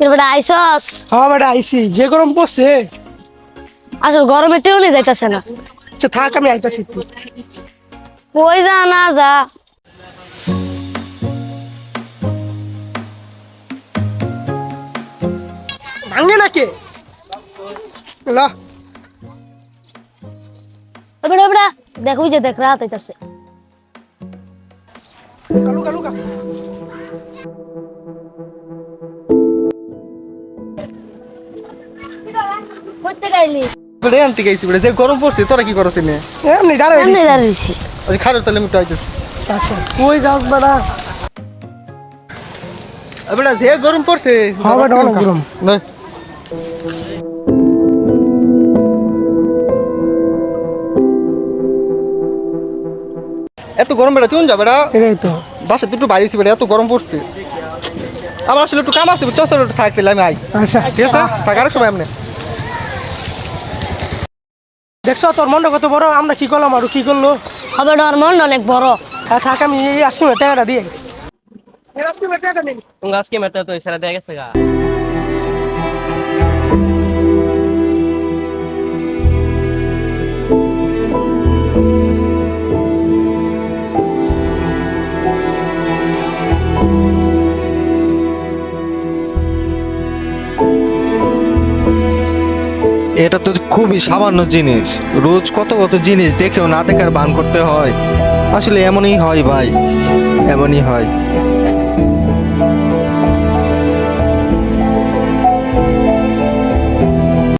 এরপরে আইসস? হ্যাঁ বেটা আইসি যে গরম পড়ছে আসলে গরমে টেউনে যাইতাছে না। আচ্ছা থাক আমি আইতাছি। কই যা না যা। ভাঙে নাকি? লা। এবারে এবারে দেখ যে দেখ রাত হইতাছে। কালু কালু কালু কইতে গাইলি বেড়ে আনতে গেছি বেড়ে যে গরম পড়ছে তোরা কি করছিস নে এমনি দাঁড়াই এমনি আচ্ছা কই যাও যে গরম পড়ছে হ্যাঁ, অনেক গরম। নয়। এত গরম বেড়া তুই যা বেড়া এটাই তো। বাসা দুটো বাইরেছি বেড়া এত গরম পড়ছে। আমার আসলে একটু কাম আছে একটু থাকতে আমি আই। আচ্ছা। ঠিক আছে? থাকার সময় আপনি দেখছ তোর মন্ড কত বড়? আমরা কি করলাম আর? কি করল? হবে ডর মন অনেক বড়। হ্যাঁ থাক আমি এই আসুন টাকাটা দিয়ে আজকে মেটে তো ইসারা দেয়া গেছে গা। এটা তো খুবই সামান্য জিনিস। রোজ কত কত জিনিস দেখেও না দেখার বান করতে হয়। আসলে এমনই হয় ভাই। এমনই হয়।